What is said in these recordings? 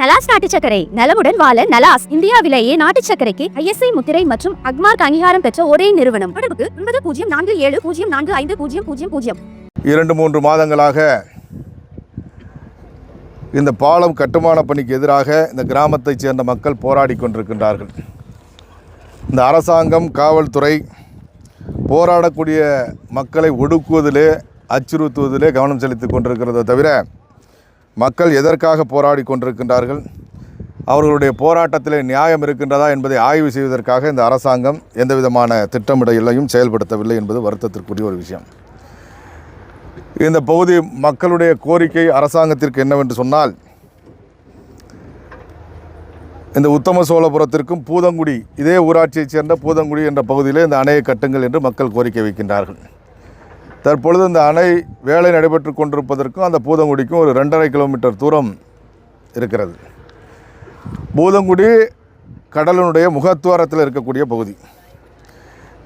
நலாஸ் நாட்டு சக்கரை நலமுடன் வாழ நலாஸ் இந்தியாவிலேயே நாட்டு சக்கரைக்கு ஐஎஸ்ஐ முத்திரை மற்றும் அக்மார்க் அங்கீகாரம் பெற்ற ஒரே நிறுவனம். தொடர்புக்கு ஒன்பது பூஜ்ஜியம் நான்கு ஏழு பூஜ்ஜியம் நான்கு ஐந்து பூஜ்ஜியம் பூஜ்ஜியம் பூஜ்ஜியம். இரண்டு மூன்று மாதங்களாக இந்த பாலம் கட்டுமான பணிக்கு எதிராக இந்த கிராமத்தைச் சேர்ந்த மக்கள் போராடி கொண்டிருக்கின்றார்கள். இந்த அரசாங்கம் காவல்துறை போராடக்கூடிய மக்களை ஒடுக்குவதிலே அச்சுறுத்துவதிலே கவனம் செலுத்தி கொண்டிருக்கிறத தவிர மக்கள் எதற்காக போராடி கொண்டிருக்கின்றார்கள்? அவர்களுடைய போராட்டத்திலே நியாயம் இருக்கின்றதா என்பதை ஆய்வு செய்வதற்காக இந்த அரசாங்கம் எந்த விதமான திட்டமிடலையும் செயல்படுத்தவில்லை என்பது வருத்தத்திற்குரிய ஒரு விஷயம். இந்த பகுதி மக்களுடைய கோரிக்கை அரசாங்கத்திற்கு என்னவென்று சொன்னால் இந்த உத்தம சோழபுரத்திற்கும் பூதங்குடி இதே ஊராட்சியைச் சேர்ந்த பூதங்குடி என்ற பகுதியிலே இந்த அணையை கட்டுங்கள் என்று மக்கள் கோரிக்கை வைக்கின்றார்கள். தற்பொழுது இந்த அணை வேலை நடைபெற்று கொண்டிருப்பதற்கும் அந்த பூதங்குடிக்கும் ஒரு ரெண்டரை கிலோமீட்டர் தூரம் இருக்கிறது. பூதங்குடி கடலினுடைய முகத்துவாரத்தில் இருக்கக்கூடிய பகுதி.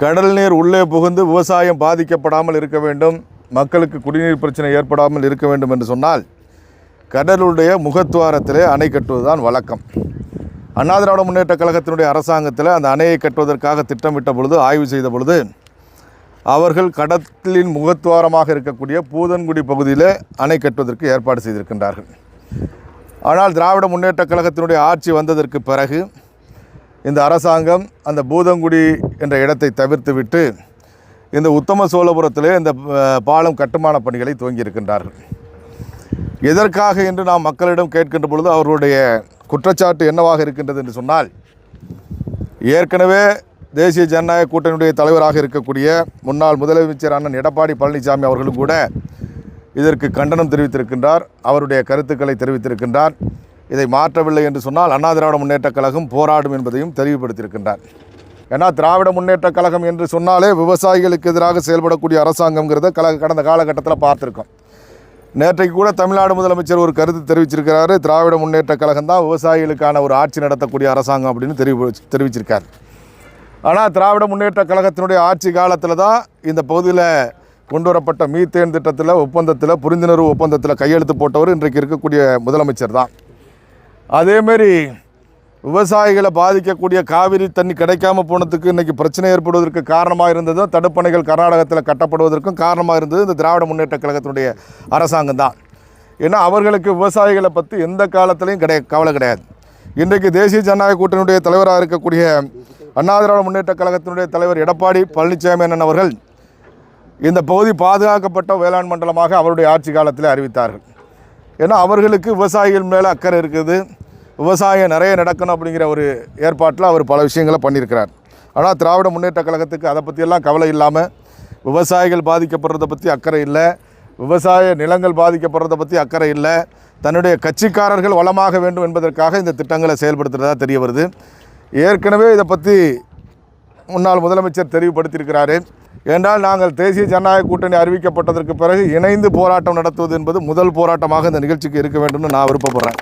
கடல் நீர் உள்ளே புகுந்து விவசாயம் பாதிக்கப்படாமல் இருக்க வேண்டும். மக்களுக்கு குடிநீர் பிரச்சனை ஏற்படாமல் இருக்க வேண்டும் என்று சொன்னால் கடலுடைய முகத்துவாரத்திலே அணை கட்டுவதுதான் வழக்கம். அண்ணா திராவிட முன்னேற்ற கழகத்தினுடைய அரசாங்கத்தில் அந்த அணையை கட்டுவதற்காக திட்டமிட்ட பொழுது ஆய்வு செய்த பொழுது அவர்கள் கடலின் முகத்துவாரமாக இருக்கக்கூடிய பூதன்குடி பகுதியில் அணை கட்டுவதற்கு ஏற்பாடு செய்திருக்கின்றார்கள். ஆனால் திராவிட முன்னேற்ற கழகத்தினுடைய ஆட்சி வந்ததற்கு பிறகு இந்த அரசாங்கம் அந்த பூதங்குடி என்ற இடத்தை தவிர்த்துவிட்டு இந்த உத்தம சோழபுரத்திலே இந்த பாலம் கட்டுமான பணிகளை துவங்கியிருக்கின்றார்கள். எதற்காக என்று நாம் மக்களிடம் கேட்கின்ற பொழுது அவர்களுடைய குற்றச்சாட்டு என்னவாக இருக்கின்றது என்று சொன்னால் ஏற்கனவே தேசிய ஜனநாயக கூட்டணியுடைய தலைவராக இருக்கக்கூடிய முன்னாள் முதலமைச்சர் அண்ணன் எடப்பாடி பழனிசாமி அவர்களும் கூட இதற்கு கண்டனம் தெரிவித்திருக்கின்றார் அவருடைய கருத்துக்களை தெரிவித்திருக்கின்றார். இதை மாற்றவில்லை என்று சொன்னால் அண்ணா திராவிட முன்னேற்றக் கழகம் போராடும் என்பதையும் தெளிவுபடுத்தியிருக்கின்றார். ஏன்னா திராவிட முன்னேற்றக் கழகம் என்று சொன்னாலே விவசாயிகளுக்கு எதிராக செயல்படக்கூடிய அரசாங்கம்ங்கிறத கல கடந்த காலகட்டத்தில் பார்த்துருக்கோம். நேற்றைக்கு கூட தமிழ்நாடு முதலமைச்சர் ஒரு கருத்து தெரிவிச்சிருக்கிறாரு திராவிட முன்னேற்றக் கழகம் தான் விவசாயிகளுக்கான ஒரு ஆட்சி நடத்தக்கூடிய அரசாங்கம் அப்படின்னு தெரிவி தெரிவிச்சிருக்கார். ஆனால் திராவிட முன்னேற்ற கழகத்தினுடைய ஆட்சி காலத்தில் தான் இந்த பகுதியில் கொண்டு வரப்பட்ட மீத்தேன் திட்டத்தில் ஒப்பந்தத்தில் புரிந்துணர்வு ஒப்பந்தத்தில் கையெழுத்து போட்டவர் இன்றைக்கு இருக்கக்கூடிய முதலமைச்சர் தான் அதேமாரி விவசாயிகளை பாதிக்கக்கூடிய காவிரி தண்ணி கிடைக்காம போனதுக்கு இன்றைக்கி பிரச்சனை ஏற்படுவதற்கு காரணமாக இருந்ததும் தடுப்பணைகள் கர்நாடகத்தில் கட்டப்படுவதற்கும் காரணமாக இருந்தது இந்த திராவிட முன்னேற்ற கழகத்தினுடைய அரசாங்கம் தான் ஏன்னா அவர்களுக்கு விவசாயிகளை பற்றி எந்த காலத்திலையும் கிடை கவலை கிடையாது. இன்றைக்கு தேசிய ஜனநாயக கூட்டணியுடைய தலைவராக இருக்கக்கூடிய அண்ணா திராவிட முன்னேற்ற கழகத்தினுடைய தலைவர் எடப்பாடி பழனிசாமி அண்ணன் அவர்கள் இந்த பகுதி பாதுகாக்கப்பட்ட வேளாண் மண்டலமாக அவருடைய ஆட்சி காலத்தில் அறிவித்தார்கள். ஏன்னா அவர்களுக்கு விவசாயிகள் மேலே அக்கறை இருக்குது. விவசாயம் நிறைய நடக்கணும் அப்படிங்கிற ஒரு ஏற்பாட்டில் அவர் பல விஷயங்களை பண்ணியிருக்கிறார். ஆனால் திராவிட முன்னேற்ற கழகத்துக்கு அதை பற்றியெல்லாம் கவலை இல்லாமல் விவசாயிகள் பாதிக்கப்படுறதை பற்றி அக்கறை இல்லை. விவசாய நிலங்கள் பாதிக்கப்படுறதை பற்றி அக்கறை இல்லை. தன்னுடைய கட்சிக்காரர்கள் வளமாக வேண்டும் என்பதற்காக இந்த திட்டங்களை செயல்படுத்துகிறதா தெரிய வருது. ஏற்கனவே இதை பற்றி முன்னாள் முதலமைச்சர் தெளிவுபடுத்தியிருக்கிறாரு. என்றால் நாங்கள் தேசிய ஜனநாயக கூட்டணி அறிவிக்கப்பட்டதற்கு பிறகு இணைந்து போராட்டம் நடத்துவது என்பது முதல் போராட்டமாக இந்த நிகழ்ச்சிக்கு இருக்க வேண்டும்னு நான் விருப்பப்படுறேன்.